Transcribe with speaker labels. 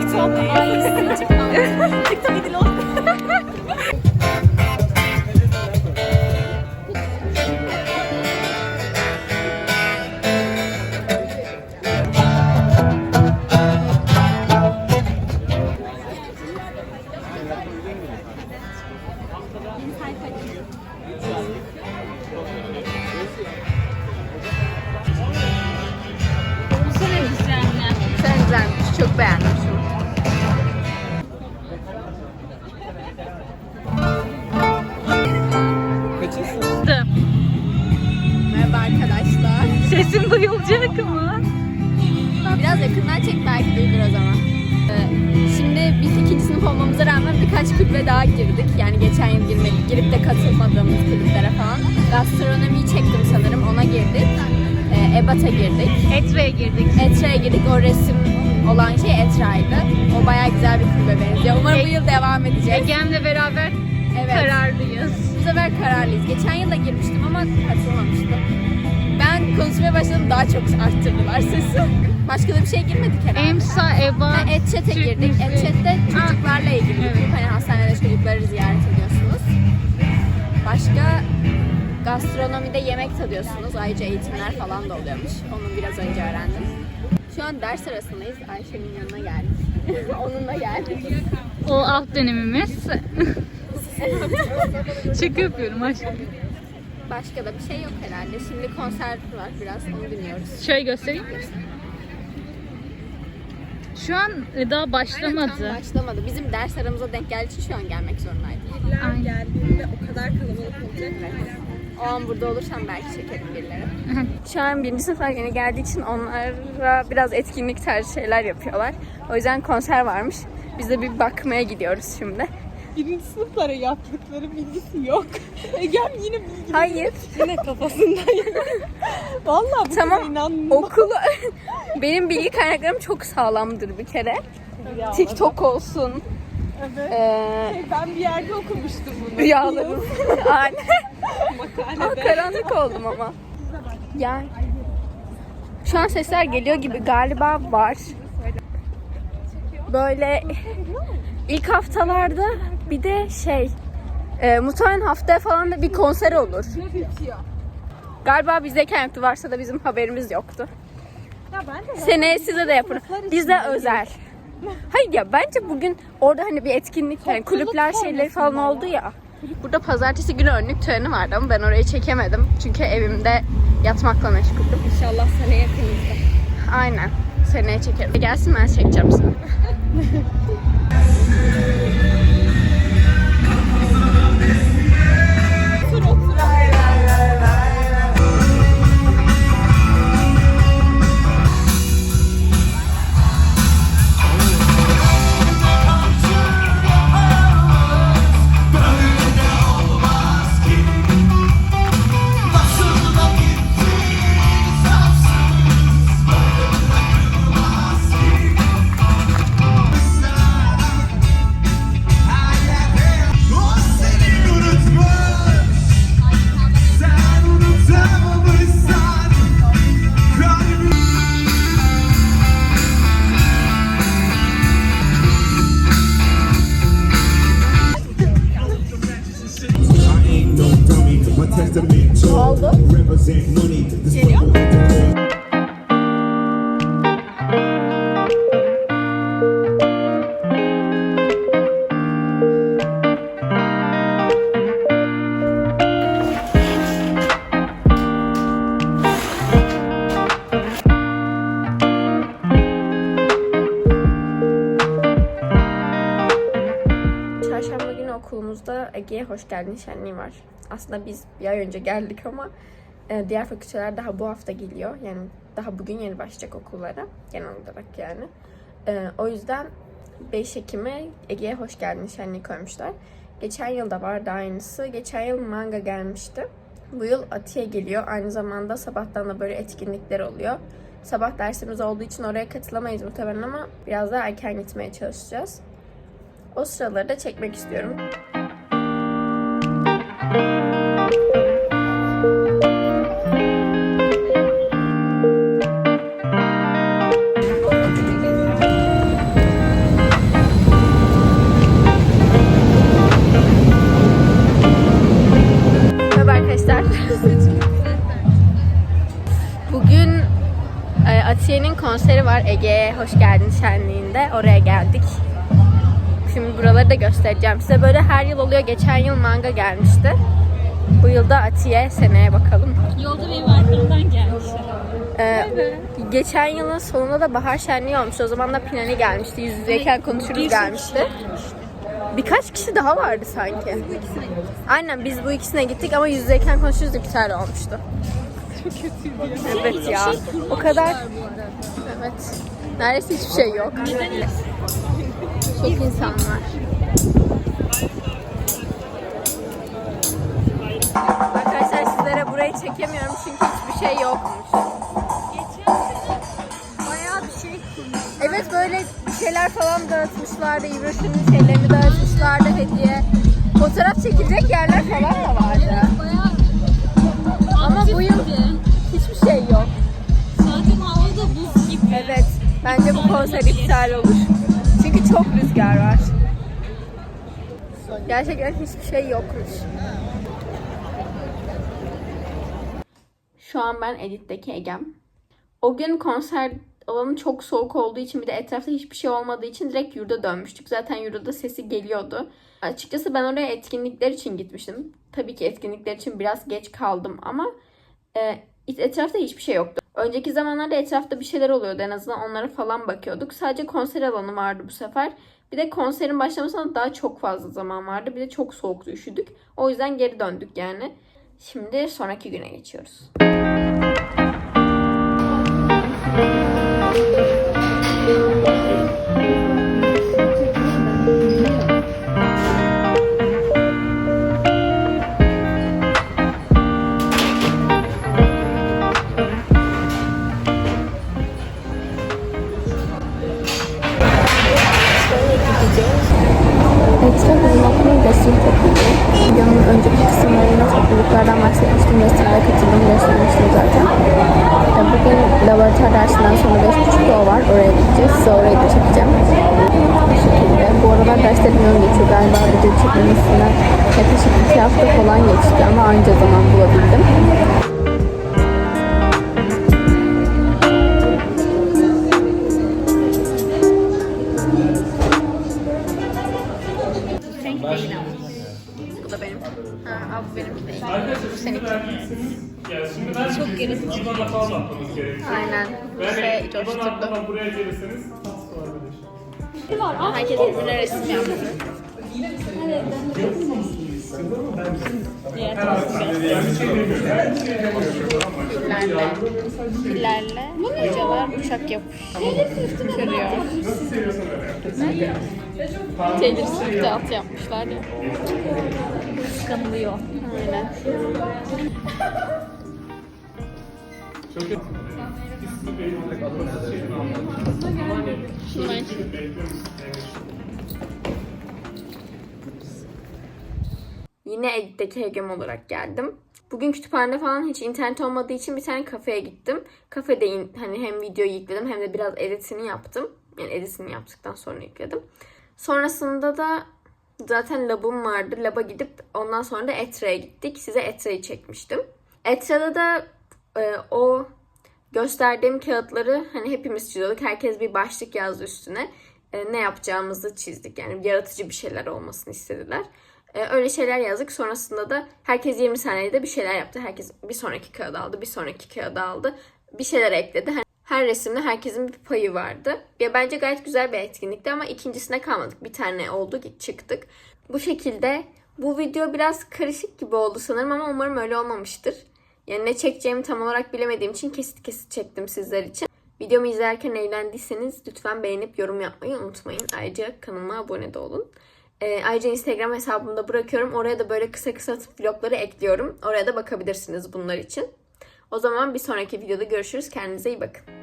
Speaker 1: TikTok ailesi TikTok idol oldu.
Speaker 2: Çok beğendim yakından çek belki duyulur o zaman. Ee, Şimdi biz ikinci sınıf olmamıza rağmen birkaç kulübe daha girdik. Yani geçen yıl girmek, girip de katılmadığımız kulüplere falan. Gastronomiyi çektim sanırım ona girdik. Ee, EBAT'a girdik.
Speaker 1: Etra'ya girdik.
Speaker 2: Etra'ya girdik. O resim olan şey Etra'ydı. O bayağı güzel bir kulübe benziyor. Umarım bu yıl devam edecek.
Speaker 1: Egem'le beraber
Speaker 2: Evet.
Speaker 1: kararlıyız.
Speaker 2: Bu sefer kararlıyız. Geçen yıl da girmiştim ama katılmamıştım. Konuşmaya başladım daha çok arttırdılar sesi. Başka da bir şey girmedik herhalde.
Speaker 1: Emsa, Eba,
Speaker 2: Ha, Etçet'e girdik. Etçet'te çocuklarla ilgili bir kulüp. Hani hastanede çocukları ziyaret ediyorsunuz. Başka gastronomide yemek tadıyorsunuz. Ayrıca eğitimler falan da oluyormuş. Onu biraz önce öğrendim. Şu an ders arasındayız. Ayşe'nin yanına geldik. Onunla geldik.
Speaker 1: O alt dönemimiz. Şaka yapıyorum aşkım.
Speaker 2: Başka da bir şey yok herhalde. Şimdi konser var biraz. Onu dinliyoruz.
Speaker 1: Şöyle göstereyim. Şu an daha başlamadı.
Speaker 2: Tam başlamadı. Bizim ders aramıza denk geldiği için şu an gelmek zorundaydım.
Speaker 1: Aynen.
Speaker 3: geldiğinde o kadar kalabalık olacak.
Speaker 2: O an burada olursam belki çekerim birileri. Şu an birinci sınıflar yeni geldiği için onlara biraz etkinlik tarzı şeyler yapıyorlar. O yüzden konser varmış. Biz de bir bakmaya gidiyoruz şimdi.
Speaker 3: Birinci sınıflara yaptıkları bilgisi yok. Egem yine bilgi
Speaker 2: Hayır.
Speaker 3: yine kafasından Vallahi bu
Speaker 2: Tamam.
Speaker 3: inanmam.
Speaker 2: Okulu... Benim bilgi kaynaklarım çok sağlamdır bir kere. TikTok olsun.
Speaker 3: Evet.
Speaker 2: Ee,
Speaker 3: Şey, ben bir yerde okumuştum bunu.
Speaker 2: rüyalarım. Aynen. Aa,
Speaker 3: Makalede.
Speaker 2: karanlık oldum ama. Ya. Şu an sesler geliyor gibi galiba var. Böyle ilk haftalarda bir de şey e, muhtemelen haftaya falan da bir konser olur. Galiba bizdeyken yoktu. Varsa da bizim haberimiz yoktu.
Speaker 3: Ya ben de
Speaker 2: Seneye size de yapın. Bizde özel. Hayır ya bence bugün orada hani bir etkinlik yani kulüpler şeyleri falan oldu ya. Burada pazartesi günü önlük töreni vardı ama ben orayı çekemedim. Çünkü evimde yatmakla meşguldüm.
Speaker 3: İnşallah sene yakınızda.
Speaker 2: Aynen. Seneye çekerim. Gelsin ben çekeceğim seni. okulumuzda Ege'ye hoş geldin şenliği var. Aslında biz bir ay önce geldik ama e, diğer fakülteler daha bu hafta geliyor. Yani daha bugün yeni başlayacak okullara. Genel olarak yani. E, o yüzden 5 Ekim'e Ege'ye hoş geldin şenliği koymuşlar. Geçen yıl da vardı aynısı. Geçen yıl manga gelmişti. Bu yıl Atiye geliyor. Aynı zamanda sabahtan da böyle etkinlikler oluyor. Sabah dersimiz olduğu için oraya katılamayız muhtemelen ama biraz daha erken gitmeye çalışacağız. O sıraları da çekmek istiyorum. Atiye'nin konseri var. Ege'ye hoş geldin şenliğinde. Oraya geldik. Şimdi buraları da göstereceğim size. Böyle her yıl oluyor. Geçen yıl manga gelmişti. Bu yılda Atiye seneye bakalım.
Speaker 1: Yolda benim arkamdan gelmiş.
Speaker 2: Ee, geçen yılın sonunda da bahar şenliği olmuştu. O zaman da Pinani gelmişti. Yüz yüzeyken konuşuruz gelmişti. Birkaç kişi daha vardı sanki. Aynen biz bu ikisine gittik ama yüz yüzeyken konuşuruz iptal olmuştu. Çok kötüydü. Evet ya. O kadar. Evet. Neredeyse hiçbir şey yok. Çok insan var. Arkadaşlar sizlere burayı çekemiyorum çünkü hiçbir şey yokmuş.
Speaker 1: Bayağı bir şey.
Speaker 2: Evet böyle bir şeyler falan dağıtmışlardı. İbriş'in şeylerini dağıtmışlardı hediye. Fotoğraf çekilecek yerler falan da vardı. Ama bu yıl hiçbir şey yok.
Speaker 1: zaten hava da buz gibi.
Speaker 2: Evet. Bence bu konser iptal olur. Çünkü çok rüzgar var. Gerçekten hiçbir şey yokmuş. Şu an ben Edit'teki Egem. O gün konser alanı çok soğuk olduğu için bir de etrafta hiçbir şey olmadığı için direkt yurda dönmüştük. Zaten yurda da sesi geliyordu. Açıkçası ben oraya etkinlikler için gitmiştim. Tabii ki etkinlikler için biraz geç kaldım ama e, etrafta hiçbir şey yoktu. Önceki zamanlarda etrafta bir şeyler oluyordu en azından onlara falan bakıyorduk. Sadece konser alanı vardı bu sefer. Bir de konserin başlamasına daha çok fazla zaman vardı. Bir de çok soğuktu üşüdük. O yüzden geri döndük yani. Şimdi sonraki güne geçiyoruz. Bahsetmiştim. Resimlere katıldım göstermiştim zaten. E, Bugün laboratuvar dersinden sonra 5.30'da o var. Oraya gideceğiz. Size orayı da çekeceğim. Bu şekilde. Bu aralar derslerim yoğun geçiyor. Galiba video çekilmesinden yaklaşık 2 hafta falan geçti ama anca zaman bulabildim. Şey coşturdu.
Speaker 4: buraya gelirseniz tatlı olabilir.
Speaker 2: Herkes birbirine resim yaptı. Fillerle, fillerle hocalar uçak yapıştırıyor. Taylor Swift'e at yapmışlar ya.
Speaker 1: Kıskanılıyor.
Speaker 2: Aynen. Yine Edit'teki Hegem olarak geldim. Bugün kütüphanede falan hiç internet olmadığı için bir tane kafeye gittim. Kafede in- hani hem videoyu yükledim hem de biraz editini yaptım. Yani editini yaptıktan sonra yükledim. Sonrasında da zaten labım vardı. Laba gidip ondan sonra da Etre'ye gittik. Size Etre'yi çekmiştim. Etre'de de e, o gösterdiğim kağıtları hani hepimiz çiziyorduk. Herkes bir başlık yazdı üstüne. E, ne yapacağımızı çizdik. Yani yaratıcı bir şeyler olmasını istediler. E, öyle şeyler yazdık. Sonrasında da herkes 20 saniyede bir şeyler yaptı. Herkes bir sonraki kağıdı aldı, bir sonraki kağıdı aldı. Bir şeyler ekledi. Her- Her resimde herkesin bir payı vardı. Ya bence gayet güzel bir etkinlikti ama ikincisine kalmadık. Bir tane oldu çıktık. Bu şekilde bu video biraz karışık gibi oldu sanırım ama umarım öyle olmamıştır. Yani ne çekeceğimi tam olarak bilemediğim için kesit kesit çektim sizler için. Videomu izlerken eğlendiyseniz lütfen beğenip yorum yapmayı unutmayın. Ayrıca kanalıma abone de olun. Ee, ayrıca Instagram hesabımda bırakıyorum. Oraya da böyle kısa kısa vlogları ekliyorum. Oraya da bakabilirsiniz bunlar için. O zaman bir sonraki videoda görüşürüz. Kendinize iyi bakın.